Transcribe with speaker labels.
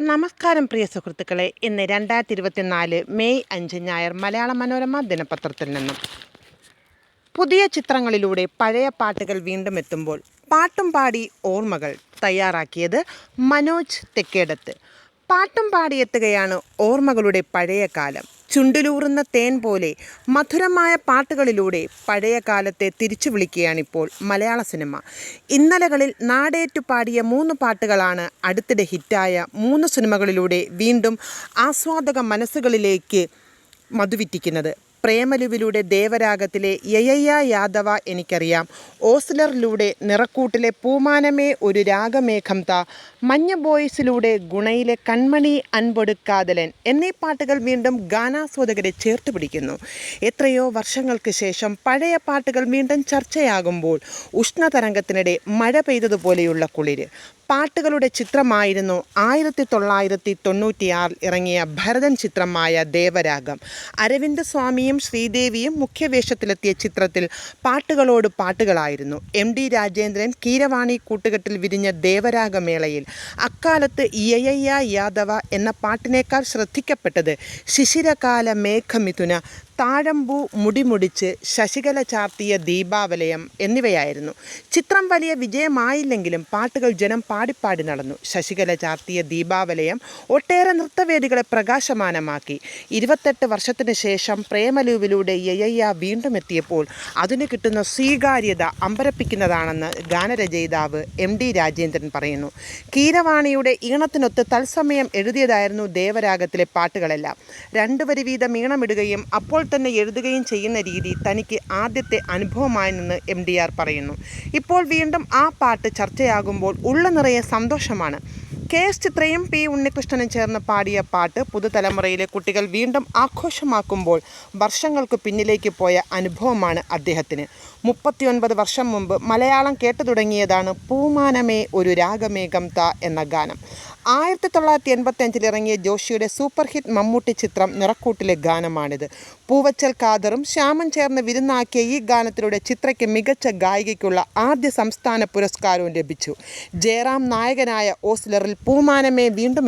Speaker 1: നമസ്കാരം പ്രിയ സുഹൃത്തുക്കളെ. ഇന്ന് രണ്ടായിരത്തി ഇരുപത്തിനാല് മെയ് അഞ്ച് ഞായർ മലയാള മനോരമ ദിനപത്രത്തിൽ നിന്നും. പുതിയ ചിത്രങ്ങളിലൂടെ പഴയ പാട്ടുകൾ വീണ്ടും എത്തുമ്പോൾ പാട്ടും പാടി ഓർമ്മകൾ തയ്യാറാക്കിയത് മനോജ് തെക്കേടത്ത്. പാട്ടും പാടിയെത്തുകയാണ് ഓർമ്മകളുടെ പഴയ കാലം. ചുണ്ടിലൂറുന്ന തേൻ പോലെ മധുരമായ പാട്ടുകളിലൂടെ പഴയ കാലത്തെ തിരിച്ചു വിളിക്കുകയാണിപ്പോൾ മലയാള സിനിമ. ഇന്നലകളിൽ നാടേറ്റു പാടിയ മൂന്ന് പാട്ടുകളാണ് അടുത്തിടെ ഹിറ്റായ മൂന്ന് സിനിമകളിലൂടെ വീണ്ടും ആസ്വാദക മനസ്സുകളിലേക്ക് മധുവിറ്റിക്കുന്നത്. പ്രേമലുവിലൂടെ ദേവരാഗത്തിലെ യയയ്യ യാദവ എനിക്കറിയാം. ഓസ്ലറിലൂടെ നിറക്കൂട്ടിലെ പൂമാനമേ ഒരു രാഗമേഘം താ. മഞ്ഞ ബോയ്സിലൂടെ ഗുണയിലെ കൺമണി അൻപൊടുക്കാതലൻ എന്നീ പാട്ടുകൾ വീണ്ടും ഗാനാസ്വാദകരെ ചേർത്ത് പിടിക്കുന്നു. എത്രയോ വർഷങ്ങൾക്ക് ശേഷം പഴയ പാട്ടുകൾ വീണ്ടും ചർച്ചയാകുമ്പോൾ ഉഷ്ണതരംഗത്തിനിടെ മഴ പെയ്തതുപോലെയുള്ള കുളിര്. പാട്ടുകളുടെ ചിത്രമായിരുന്നു ആയിരത്തി തൊള്ളായിരത്തി തൊണ്ണൂറ്റിയാറിൽ ഇറങ്ങിയ ഭരതൻ ചിത്രമായ ദേവരാഗം. അരവിന്ദ് സ്വാമിയും ശ്രീദേവിയും മുഖ്യവേഷത്തിലെത്തിയ ചിത്രത്തിൽ പാട്ടുകളോട് പാട്ടുകളായിരുന്നു. എം ഡി രാജേന്ദ്രൻ കീരവാണി കൂട്ടുകെട്ടിൽ വിരിഞ്ഞ ദേവരാഗമേളയിൽ അക്കാലത്ത് യയ്യ യാദവ എന്ന പാട്ടിനേക്കാൾ ശ്രദ്ധിക്കപ്പെട്ടത് ശിശിരകാല മേഘമിഥുന താഴമ്പൂ മുടിമുടിച്ച് ശശികല ചാർത്തിയ ദീപാവലയം എന്നിവയായിരുന്നു. ചിത്രം വലിയ വിജയമായില്ലെങ്കിലും പാട്ടുകൾ ജനം പാടിപ്പാടി നടന്നു. ശശികല ചാർത്തിയ ദീപാവലയം ഒട്ടേറെ നൃത്തവേദികളെ പ്രകാശമാനമാക്കി. ഇരുപത്തെട്ട് വർഷത്തിന് ശേഷം പ്രേമലൂവിലൂടെ യയ്യ വീണ്ടും എത്തിയപ്പോൾ അതിന് കിട്ടുന്ന സ്വീകാര്യത അമ്പരപ്പിക്കുന്നതാണെന്ന് ഗാനരചയിതാവ് എം ഡി രാജേന്ദ്രൻ പറയുന്നു. കീരവാണിയുടെ ഈണത്തിനൊത്ത് തത്സമയം എഴുതിയതായിരുന്നു ദേവരാഗത്തിലെ പാട്ടുകളെല്ലാം. രണ്ടുവരി വീതം ഈണമിടുകയും അപ്പോൾ തന്നെ എഴുതുകയും ചെയ്യുന്ന രീതി തനിക്ക് ആദ്യത്തെ അനുഭവമായെന്ന് എം ഡി ആർ പറയുന്നു. ഇപ്പോൾ വീണ്ടും ആ പാട്ട് ചർച്ചയാകുമ്പോൾ ഉള്ള നിറയെ സന്തോഷമാണ്. കെ എസ് ചിത്രയും പി ഉണ്ണികൃഷ്ണനും ചേർന്ന് പാടിയ പാട്ട് പുതുതലമുറയിലെ കുട്ടികൾ വീണ്ടും ആഘോഷമാക്കുമ്പോൾ വർഷങ്ങൾക്ക് പിന്നിലേക്ക് പോയ അനുഭവമാണ് അദ്ദേഹത്തിന്. മുപ്പത്തിയൊൻപത് വർഷം മുമ്പ് മലയാളം കേട്ടു തുടങ്ങിയതാണ് പൂമാനമേ ഒരു രാഗമേഘം ത എന്ന ഗാനം. ആയിരത്തി തൊള്ളായിരത്തി എൺപത്തഞ്ചിൽ ഇറങ്ങിയ ജോഷിയുടെ സൂപ്പർ ഹിറ്റ് മമ്മൂട്ടി ചിത്രം നിറക്കൂട്ടിലെ ഗാനമാണിത്. പൂവച്ചൽ കാദറും ശ്യാമൻ ചേർന്ന് വിരുന്നാക്കിയ ഈ ഗാനത്തിലൂടെ ചിത്രയ്ക്ക് മികച്ച ഗായികയ്ക്കുള്ള ആദ്യ സംസ്ഥാന പുരസ്കാരവും ലഭിച്ചു. ജയറാം നായകനായ ഓസ്ലറിൽ പൂമാനമേ വീണ്ടും